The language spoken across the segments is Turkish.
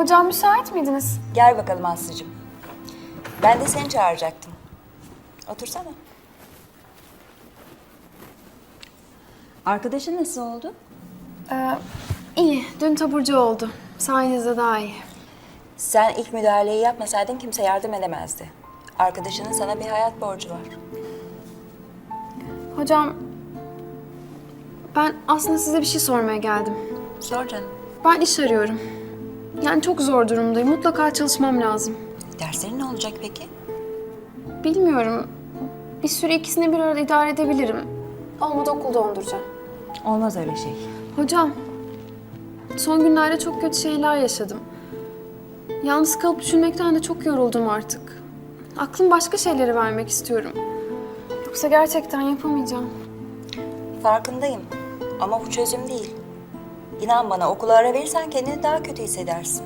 Hocam müsait miydiniz? Gel bakalım Aslı'cığım. Ben de seni çağıracaktım. Otursana. Arkadaşın nasıl oldu? Ee, iyi. Dün taburcu oldu. Sayenizde daha iyi. Sen ilk müdahaleyi yapmasaydın kimse yardım edemezdi. Arkadaşının sana bir hayat borcu var. Hocam, ben aslında size bir şey sormaya geldim. Sor canım. Ben iş arıyorum. Yani çok zor durumdayım. Mutlaka çalışmam lazım. Derslerin ne olacak peki? Bilmiyorum. Bir süre ikisini bir arada idare edebilirim. Olmadı okul donduracağım. Olmaz öyle şey. Hocam, son günlerde çok kötü şeyler yaşadım. Yalnız kalıp düşünmekten de çok yoruldum artık. Aklım başka şeylere vermek istiyorum. Yoksa gerçekten yapamayacağım. Farkındayım. Ama bu çözüm değil. İnan bana okula ara verirsen kendini daha kötü hissedersin.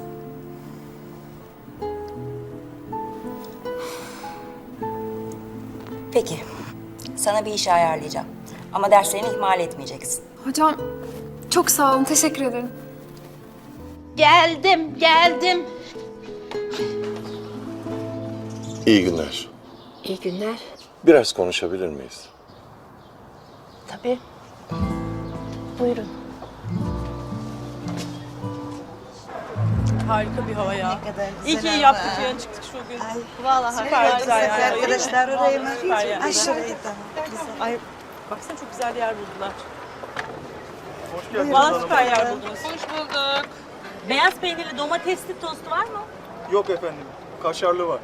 Peki. Sana bir iş ayarlayacağım. Ama derslerini ihmal etmeyeceksin. Hocam, çok sağ olun. Teşekkür ederim. Geldim, geldim. İyi günler. İyi günler. Biraz konuşabilir miyiz? Tabii. Buyurun. Harika bir hava ya. Ne kadar güzel İyi ki hava. yaptık ya çıktık şu gün. Vallahi süper güzel yani. Arkadaşlar orayı mı? Süper yani. Ay şurayı tamam. Ay baksana çok güzel yer buldular. Hoş geldiniz. Vallahi süper yer buldunuz. Hoş bulduk. Beyaz peynirli domatesli tost var mı? Yok efendim. Kaşarlı var.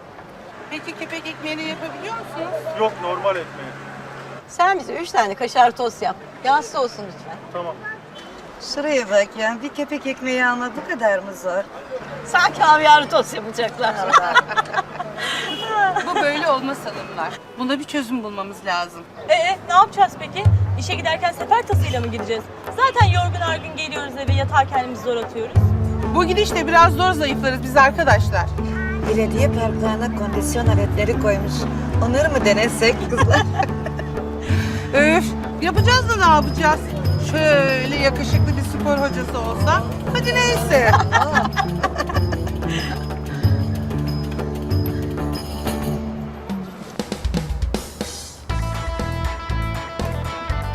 Peki kepek ekmeğini yapabiliyor musunuz? Yok normal ekmeği. Sen bize üç tane kaşar tost yap. Yağsız olsun lütfen. Tamam. Şuraya bak ya. Bir kepek ekmeği alma bu kadar mı zor? Sanki havyarlı tost yapacaklar. Bu böyle olmaz hanımlar. Buna bir çözüm bulmamız lazım. Ee, ne yapacağız peki? İşe giderken sefer tasıyla mı gideceğiz? Zaten yorgun argın geliyoruz eve yatağa kendimizi zor atıyoruz. Bu gidişle biraz zor zayıflarız biz arkadaşlar. Belediye parklarına kondisyon aletleri koymuş. Onları mı denesek kızlar? Öf. Yapacağız da ne yapacağız? Şöyle yakışıklı bir spor hocası olsa. Hadi neyse.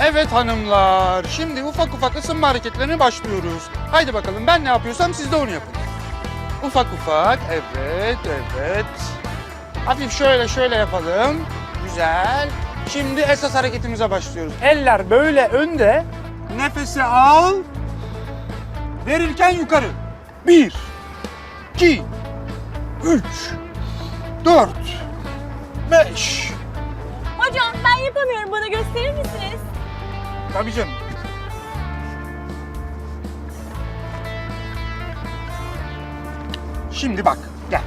Evet hanımlar, şimdi ufak ufak ısınma hareketlerine başlıyoruz. Haydi bakalım ben ne yapıyorsam siz de onu yapın. Ufak ufak, evet, evet. Hafif şöyle şöyle yapalım. Güzel. Şimdi esas hareketimize başlıyoruz. Eller böyle önde. Nefesi al. Verirken yukarı. Bir, iki, üç, dört, beş. Hocam ben yapamıyorum. Bana gösterir misiniz? Tabii canım. Şimdi bak, gel.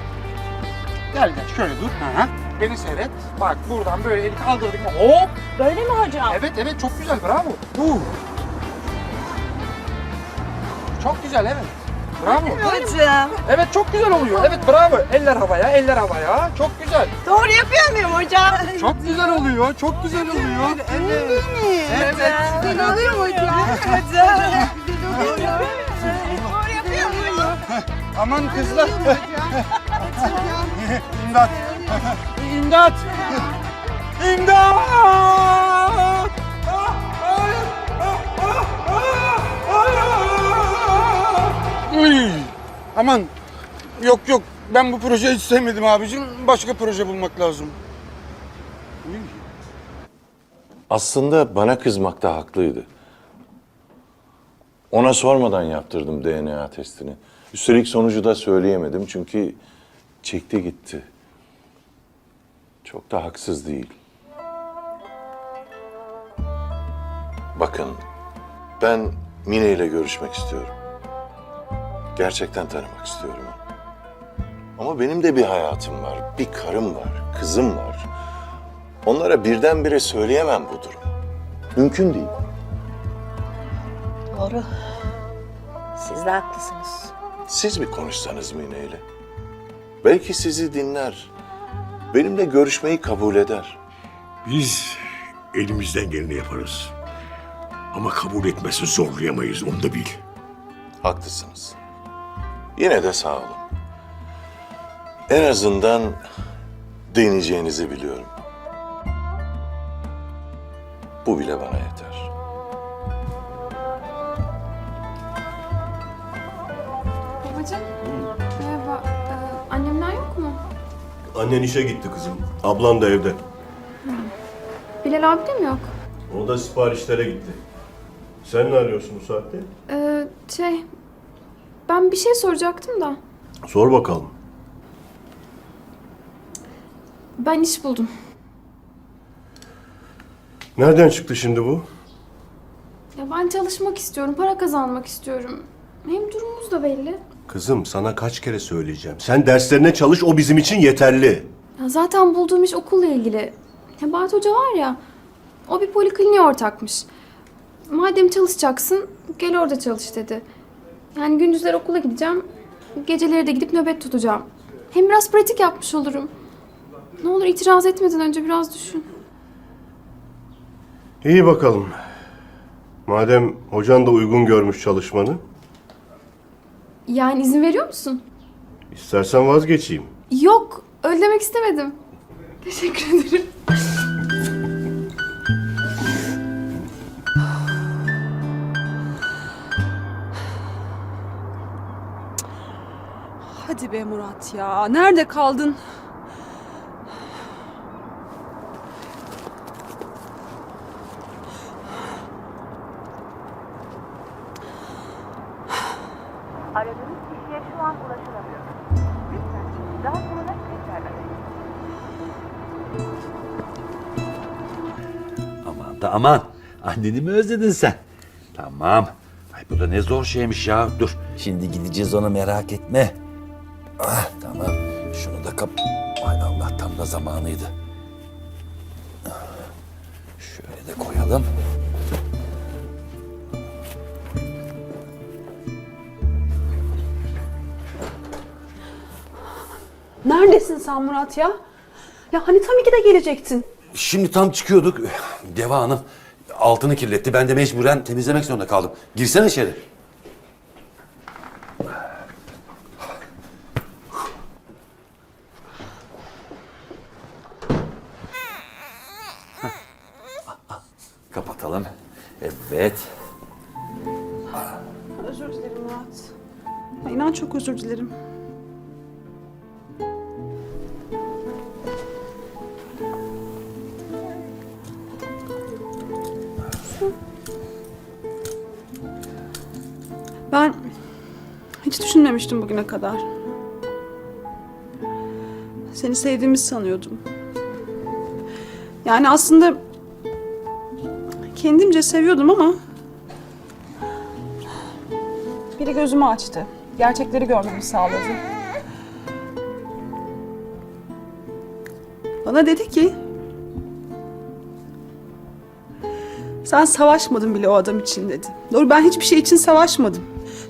Gel gel, şöyle dur. Hı hı. Beni seyret. Bak buradan böyle eli kaldırdık mı? Hop! Böyle mi hocam? Evet evet çok güzel, bravo. Dur. Çok güzel, evet. Bravo. Hocam. Evet çok güzel oluyor. Evet bravo. Eller havaya, eller havaya. Çok güzel. Doğru yapıyor muyum hocam? Çok güzel oluyor. Çok güzel oluyor. Evet. Evet. Güzel oluyor mu hocam? Aman kızlar. İmdat. İmdat. İmdat. Uy. Aman. Yok yok. Ben bu projeyi hiç sevmedim abicim. Başka proje bulmak lazım. Aslında bana kızmakta haklıydı. Ona sormadan yaptırdım DNA testini. Üstelik sonucu da söyleyemedim çünkü çekti gitti. Çok da haksız değil. Bakın, ben Mine ile görüşmek istiyorum. Gerçekten tanımak istiyorum onu. Ama benim de bir hayatım var, bir karım var, kızım var. Onlara birdenbire söyleyemem bu durumu. Mümkün değil. Doğru. Siz de haklısınız. Siz bir konuşsanız Mine ile. Belki sizi dinler. Benimle görüşmeyi kabul eder. Biz elimizden geleni yaparız. Ama kabul etmesi zorlayamayız, onu da bil. Haklısınız. Yine de sağ olun. En azından deneyeceğinizi biliyorum. Bu bile bana yeter. Babacığım. Merhaba. Ee, annemler yok mu? Annen işe gitti kızım. Ablan da evde. Bilal abi de mi yok? O da siparişlere gitti. Sen ne arıyorsun bu saatte? Ee, şey... Ben bir şey soracaktım da. Sor bakalım. Ben iş buldum. Nereden çıktı şimdi bu? Ya ben çalışmak istiyorum, para kazanmak istiyorum. Hem durumumuz da belli. Kızım sana kaç kere söyleyeceğim. Sen derslerine çalış o bizim için yeterli. Ya zaten bulduğum iş okulla ilgili. Nebahat Hoca var ya, o bir polikliniğe ortakmış. Madem çalışacaksın, gel orada çalış dedi. Yani gündüzler okula gideceğim, geceleri de gidip nöbet tutacağım. Hem biraz pratik yapmış olurum. Ne olur itiraz etmeden önce biraz düşün. İyi bakalım. Madem hocan da uygun görmüş çalışmanı, Yani izin veriyor musun? istersen vazgeçeyim. Yok, öyle demek istemedim. Teşekkür ederim. Hadi be Murat ya. Nerede kaldın? Aradığınız kişiye şu an ulaşılamıyor. Lütfen daha sonra tekrar arayın. Aman da aman. Anneni mi özledin sen? Tamam. Ay bu da ne zor şeymiş ya. Dur. Şimdi gideceğiz onu merak etme. Ah tamam. Şunu da kap... Ay Allah tam da zamanıydı. Şöyle de koyalım. Neredesin sen Murat ya? Ya hani tam iki de gelecektin. Şimdi tam çıkıyorduk. Deva Hanım altını kirletti. Ben de mecburen temizlemek zorunda kaldım. Girsene içeri. Kapatalım. Evet. Özür dilerim Murat. Ya inan çok özür dilerim. Ben hiç düşünmemiştim bugüne kadar. Seni sevdiğimi sanıyordum. Yani aslında kendimce seviyordum ama biri gözümü açtı. Gerçekleri görmemi sağladı. Bana dedi ki sen savaşmadın bile o adam için dedi. Doğru ben hiçbir şey için savaşmadım.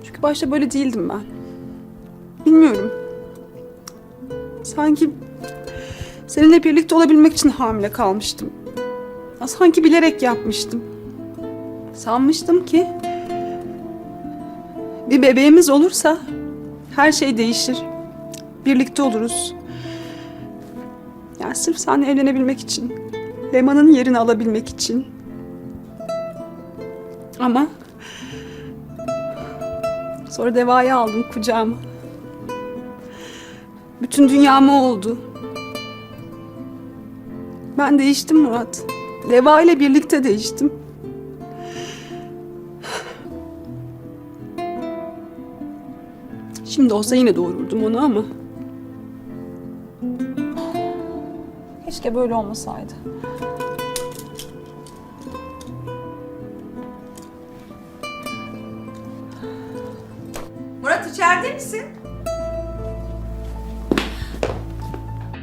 Çünkü başta böyle değildim ben. Bilmiyorum. Sanki seninle birlikte olabilmek için hamile kalmıştım. Ya Sanki bilerek yapmıştım. Sanmıştım ki bir bebeğimiz olursa her şey değişir. Birlikte oluruz. Yani sırf seninle evlenebilmek için. Leman'ın yerini alabilmek için. Ama sonra devayı aldım kucağıma. Bütün dünyam o oldu. Ben değiştim Murat. Deva ile birlikte değiştim. Şimdi olsa yine doğururdum onu ama. Keşke böyle olmasaydı.